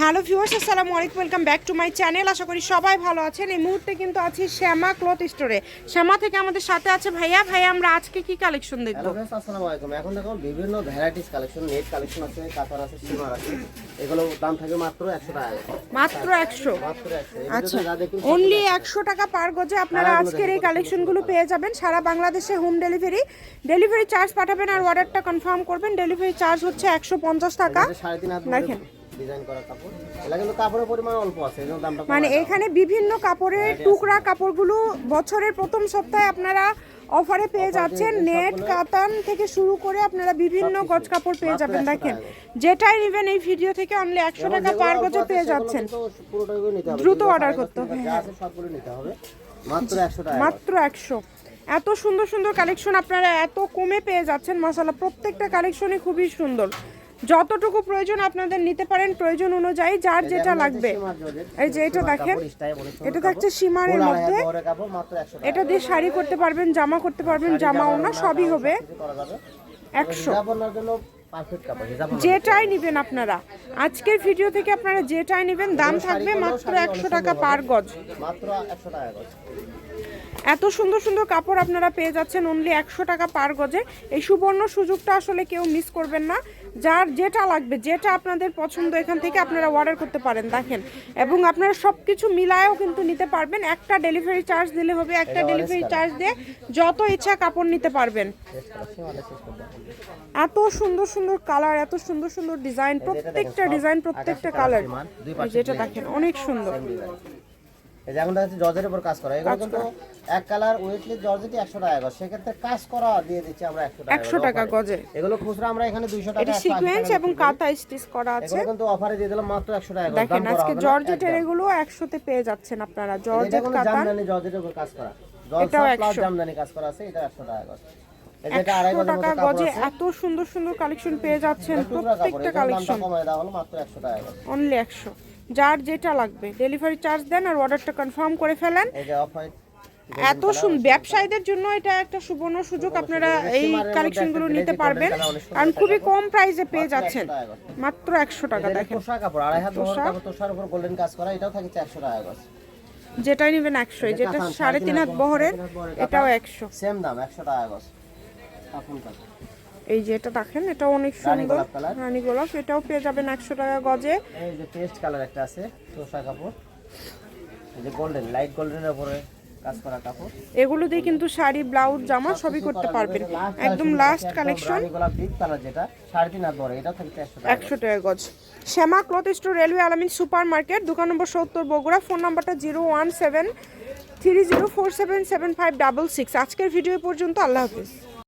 Hello viewers আসসালামু আলাইকুম welcome back to my channel. আশা করি সবাই ভালো আছেন। এই মুহূর্তে কিন্তু আছি শ্যামা ক্লথ স্টোরে। শ্যামা থেকে আমাদের সাথে আছে ভাইয়া। ভাইয়া আমরা আজকে কি কালেকশন দেখব? হ্যালো ফ্রেন্ডস আসসালামু আলাইকুম। এখন দেখুন বিভিন্ন ভ্যারাইটিস কালেকশন নেট কালেকশন আছে কাতার আছে সিমার আছে। এগুলো দাম থাকে মাত্র একশো টাকা মাত্র একশো? মাত্র একশো। আচ্ছা অনলি একশো টাকা পার গজে আপনারা আজকের এই কালেকশনগুলো পেয়ে যাবেন। সারা বাংলাদেশে হোম ডেলিভারি ডেলিভারি চার্জ পাঠাবেন আর অর্ডারটা কনফার্ম করবেন। ডেলিভারি চার্জ হচ্ছে একশো পঞ্চাশ টাকা। সাড়ে তিন দেখেন। ডিজাইন করা কাপড়। এটা কিন্তু কাপড়ের পরিমাণ অল্প আছে এই জন্য দামটা মানে এখানে বিভিন্ন কাপড়ের টুকরা কাপড়গুলো বছরের প্রথম সপ্তাহে আপনারা অফারে পেয়ে যাচ্ছেন। নেট কাতান থেকে শুরু করে আপনারা বিভিন্ন গজ কাপড় পেয়ে যাবেন দেখেন। যেটাই নেবেন এই ভিডিও থেকে অনলি একশো টাকা পার গজে পেয়ে যাচ্ছেন। দ্রুত সাড়ে করতে হবে, মাত্র একশো এত সুন্দর সুন্দর কালেকশন আপনারা এত কমে পেয়ে যাচ্ছেন মশালা প্রত্যেকটা কালেকশনই খুবই সুন্দর। যতটুকু প্রয়োজন আপনাদের নিতে পারেন প্রয়োজন অনুযায়ী যার যেটা লাগবে। এই যে এটা দেখেন এটা থাকছে সীমারের মধ্যে। এটা দিয়ে শাড়ি করতে পারবেন জামা করতে পারবেন জামা ওনা সবই হবে একশো। যেটাই নেবেন আপনারা। আজকের ভিডিও থেকে আপনারা যেটাই নেবেন দাম থাকবে মাত্র একশো টাকা পার গজ। মাত্র একশো টাকা করে এত সুন্দর সুন্দর কাপড় আপনারা পেয়ে যাচ্ছেন অনলি একশো টাকা পার গজে। এই সুবর্ণ সুযোগটা আসলে কেউ মিস করবেন না। যার যেটা লাগবে যেটা আপনাদের পছন্দ এখান থেকে আপনারা অর্ডার করতে পারেন দেখেন। এবং আপনারা সব কিছু মিলায়ও কিন্তু নিতে পারবেন। একটা ডেলিভারি চার্জ দিলে হবে একটা ডেলিভারি চার্জ দিয়ে যত ইচ্ছা কাপড় নিতে পারবেন। এত সুন্দর সুন্দর কালার এত সুন্দর সুন্দর ডিজাইন প্রত্যেকটা ডিজাইন প্রত্যেকটা কালার যেটা দেখেন অনেক সুন্দর। এই যে দেখা জর্জের উপর কাজ করা। এগুলো কিন্তু এক কালার ওয়েটলি জর্জেটি একশো টাকা গজ। সেক্ষেত্রে কাজ করা দিয়ে দিচ্ছি আমরা একশো টাকা একশো টাকা গজে। এগুলো খুচরা আমরা এখানে দুইশো টাকা এটা 180 সিকোয়েন্স এবং কাঁথা স্টিচ করা আছে। এগুলো কিন্তু অফারে দিয়ে দিলাম মাত্র একশো টাকা দেখেন আজকে জর্জেটের এগুলো একশোতে পেয়ে যাচ্ছেন আপনারা। জর্জেট কোনো জামদানি জর্জেটের উপর কাজ করা। এটাও 100 জামদানি কাজ করা আছে এটা একশো টাকা গজ। একশো টাকা এত সুন্দর সুন্দর কালেকশন পেয়ে যাচ্ছেন প্রত্যেকটা কালেকশন একশো অনলি একশো। যার যেটা লাগবে। ডেলিভারি চার্জ দেন আর অর্ডারটা কনফার্ম করে ফেলেন। এত ব্যবসায়ীদের জন্য এটা একটা সুবর্ণ সুযোগ। আপনারা এই কালেকশনগুলো নিতে পারবেন। কারণ খুবই কম প্রাইসে পেয়ে যাচ্ছেন। মাত্র একশো টাকা দেখেন। তোষা কাপড় আড়াই হাত কাপড় তোষার উপর গোল্ডেন কাজ করা এটাও থাকছে একশো টাকা গজ যেটাই নেবেন একশো যেটা সাড়ে তিন হাত বহরের এটাও একশো। সেম দাম একশো টাকা গজ এই যে এটা দেখেন এটা অনেক সুন্দর। রানী গোলাপ এটাও পেয়ে যাবেন একশো টাকা গজে। এই যে পেস্ট কালার একটা আছে তোষা কাপড়। এই যে গোল্ডেন লাইট গোল্ডেনের উপরে কাজ করা কাপড়। এগুলো দিয়ে কিন্তু শাড়ি ব্লাউজ জামা সবই করতে পারবেন। একদম লাস্ট কালেকশন একশো টাকা গজ। Shyama cloth store railway Alamin super market দোকান নম্বর সত্তর বগুড়া। ফোন নাম্বারটা zero one seven three zero four seven seven five double six. আজকের ভিডিও পর্যন্ত আল্লাহ হাফিজ।